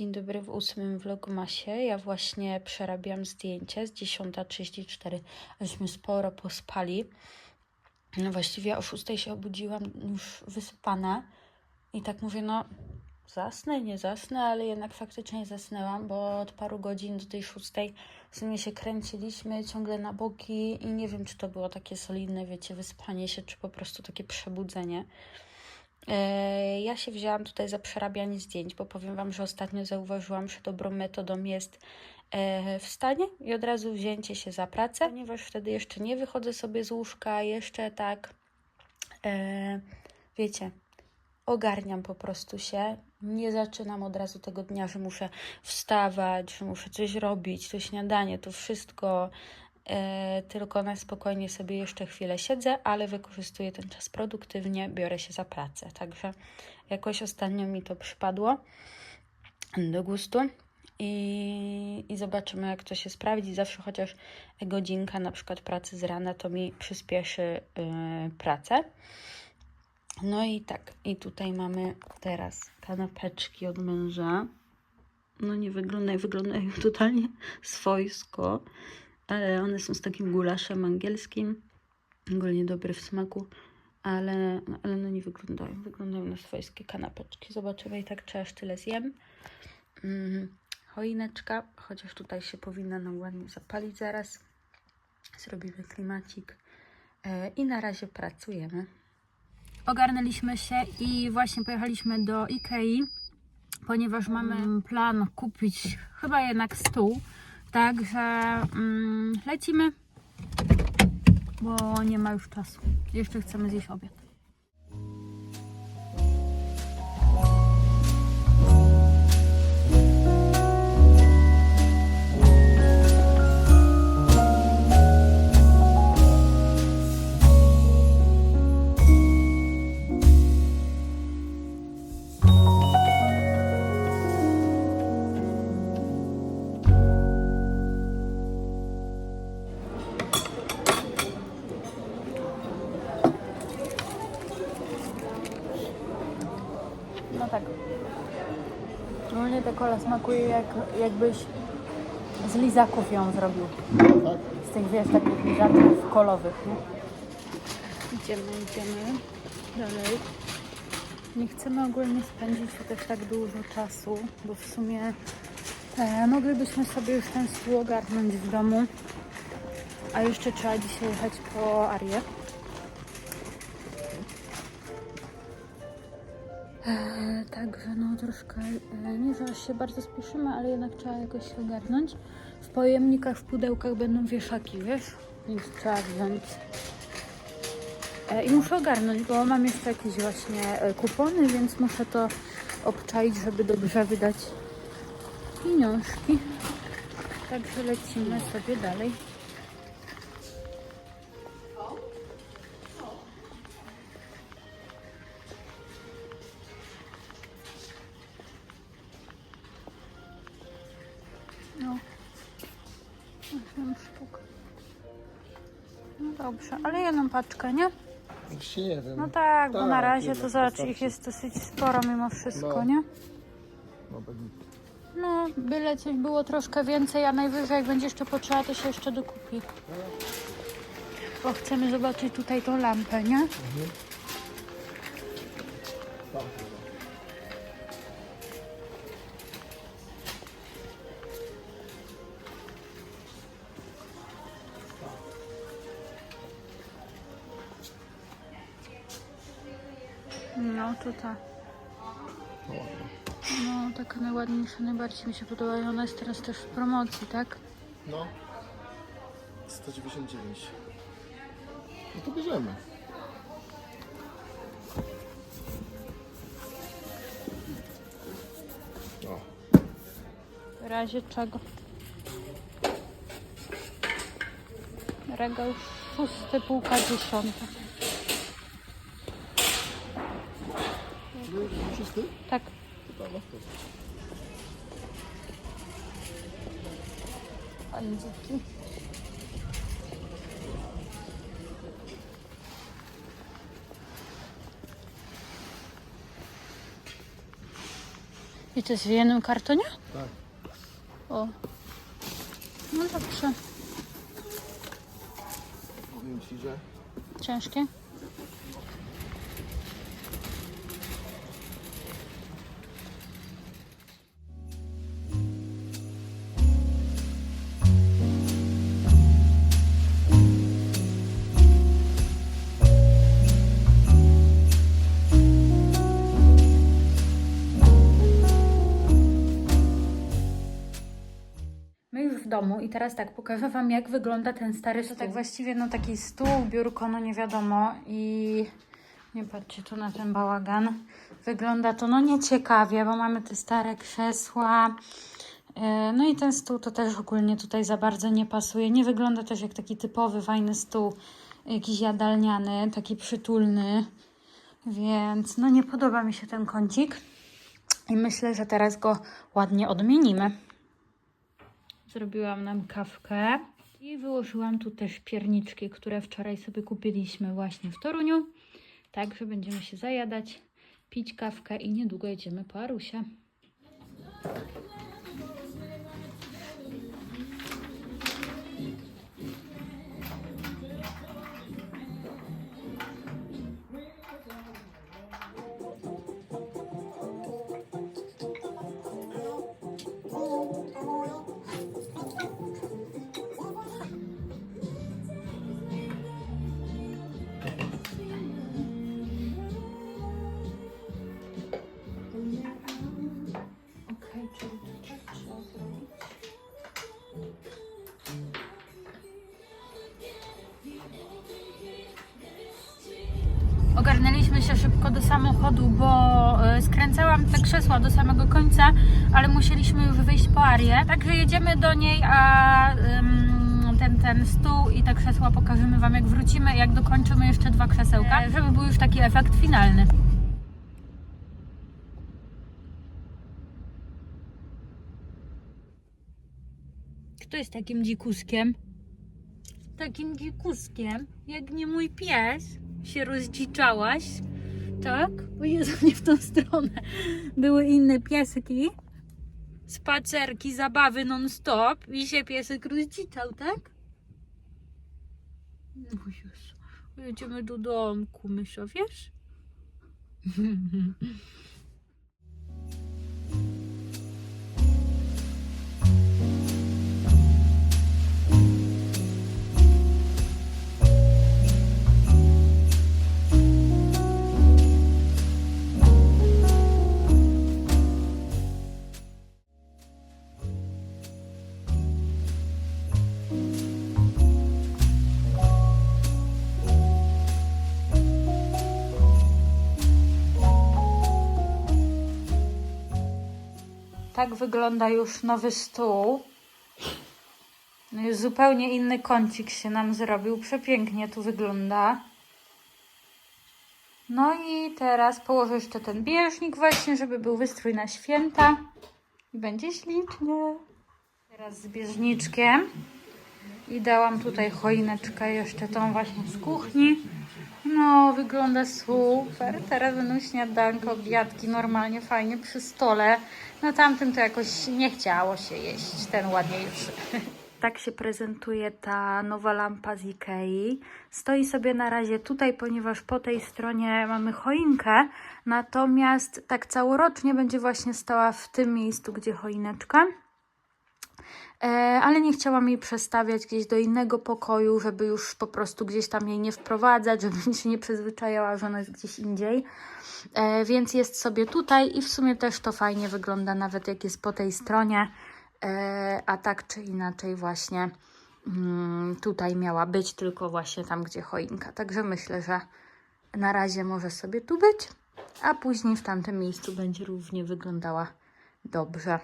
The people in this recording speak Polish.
Dzień dobry w ósmym vlogmasie. Ja właśnie przerabiam zdjęcie z 10.34, aśmy sporo pospali. No właściwie o 6 się obudziłam już wysypana i tak mówię, no zasnę, nie zasnę, ale jednak faktycznie zasnęłam, bo od paru godzin do tej 6 w sumie się kręciliśmy ciągle na boki i nie wiem, czy to było takie solidne, wiecie, wyspanie się, czy po prostu takie przebudzenie. E, Ja się wzięłam tutaj za przerabianie zdjęć, bo powiem Wam, że ostatnio zauważyłam, że dobrą metodą jest e, wstanie i od razu wzięcie się za pracę, ponieważ wtedy jeszcze nie wychodzę sobie z łóżka, jeszcze tak, e, wiecie, ogarniam po prostu się. Nie zaczynam od razu tego dnia, że muszę wstawać, że muszę coś robić, to śniadanie, to wszystko. E, tylko na spokojnie sobie jeszcze chwilę siedzę, ale wykorzystuję ten czas produktywnie, biorę się za pracę. Także jakoś ostatnio mi to przypadło do gustu i, i zobaczymy, jak to się sprawdzi. Zawsze chociaż godzinka na przykład pracy z rana to mi przyspieszy y, pracę. No i tak, i tutaj mamy teraz kanapeczki od męża. No nie wyglądają, wyglądają totalnie swojsko, ale one są z takim gulaszem angielskim. Ogólnie dobry w smaku, ale, ale no nie wyglądają. Wyglądają na swojskie kanapeczki. Zobaczymy i tak czy aż tyle zjem. Mm, choineczka, chociaż tutaj się powinna nam ładnie zapalić zaraz. Zrobimy klimacik e, i na razie pracujemy. Ogarnęliśmy się i właśnie pojechaliśmy do Ikei, ponieważ mamy plan kupić chyba jednak stół. Także mm, lecimy, bo nie ma już czasu. Jeszcze chcemy zjeść obiad. Tak. Ogólnie ta kola smakuje jak, jakbyś z lizaków ją zrobił. Tak? Z tych, wiesz, takich lizaków kolowych, nie? Idziemy, idziemy dalej. Nie chcemy ogólnie spędzić tu też tak dużo czasu, bo w sumie e, moglibyśmy sobie już ten stół ogarnąć w domu. A jeszcze trzeba dzisiaj jechać po Arię. E, Także no troszkę, e, nie że się bardzo spieszymy, ale jednak trzeba jakoś się ogarnąć. W pojemnikach, w pudełkach będą wieszaki, wiesz? Więc trzeba wziąć. E, I muszę ogarnąć, bo mam jeszcze jakieś właśnie e, kupony, więc muszę to obczaić, żeby dobrze wydać pieniążki. Także lecimy sobie dalej. No dobrze, ale jedną paczkę, nie? Właśnie nie wiem. No tak, bo na Tak, razie to zobacz, ich jest dosyć sporo mimo wszystko, No. nie? No. No, byle coś było troszkę więcej, a najwyżej jak będzie jeszcze potrzeba, to się jeszcze dokupi. Bo chcemy zobaczyć tutaj tą lampę, nie? Tak, No, to ta. no. No, taka najładniejsza, najbardziej mi się podoba i ona jest teraz też w promocji, tak? No. 199. No to bierzemy. O, W razie czego? Regał szósty, półka dziesiąta. Czysty? Tak. To. Andziki. I to jest w jednym kartonie? Tak. O. No dobrze. Powiem Ci, że Ciężkie? Domu i teraz tak, pokażę Wam jak wygląda ten stary stół. tak właściwie no taki stół, biurko, no nie wiadomo i nie patrzcie tu na ten bałagan. Wygląda to no nieciekawie, bo mamy te stare krzesła. e, No i ten stół to też ogólnie tutaj za bardzo nie pasuje. Nie wygląda też jak taki typowy, fajny stół, jakiś jadalniany, taki przytulny. Więc no nie podoba mi się ten kącik. I myślę, że teraz go ładnie odmienimy. Zrobiłam nam kawkę i wyłożyłam tu też pierniczki, które wczoraj sobie kupiliśmy właśnie w Toruniu. Także będziemy się zajadać, pić kawkę i niedługo jedziemy po Arusie. Ogarnęliśmy się szybko do samochodu, bo e, skręcałam te krzesła do samego końca, ale musieliśmy już wyjść po Arię. Także jedziemy do niej, a ten, ten stół i te krzesła pokażemy Wam jak wrócimy, jak dokończymy jeszcze dwa krzesełka, żeby był już taki efekt finalny. Kto jest takim dzikuskiem? Takim dzikuskiem, jak nie mój pies, się rozdziczałaś, tak? O Jezu, nie w tą stronę. Były inne pieski, spacerki, zabawy non-stop i się piesek rozdziczał, tak? No Jezu, jedziemy do domku, myszo, wiesz? Tak wygląda już nowy stół. No zupełnie inny kącik się nam zrobił. Przepięknie tu wygląda. No i teraz położę jeszcze ten bieżnik właśnie, żeby był wystrój na święta. I będzie ślicznie. Teraz z bieżniczkiem. I dałam tutaj choineczkę jeszcze tą właśnie z kuchni. No, wygląda super. Teraz będą śniadanko, obiadki normalnie, fajnie przy stole. Na tamtym to jakoś nie chciało się jeść, ten ładniejszy. Tak się prezentuje ta nowa lampa z Ikei. Stoi sobie na razie tutaj, ponieważ po tej stronie mamy choinkę, natomiast tak całorocznie będzie właśnie stała w tym miejscu, gdzie choineczka. E, ale nie chciałam jej przestawiać gdzieś do innego pokoju, żeby już po prostu gdzieś tam jej nie wprowadzać, żeby się nie przyzwyczajała, że ona jest gdzieś indziej. E, więc jest sobie tutaj i w sumie też to fajnie wygląda, nawet jak jest po tej stronie, e, a tak czy inaczej właśnie mm, tutaj miała być, tylko właśnie tam, gdzie choinka. Także myślę, że na razie może sobie tu być, a później w tamtym miejscu będzie równie wyglądała dobrze.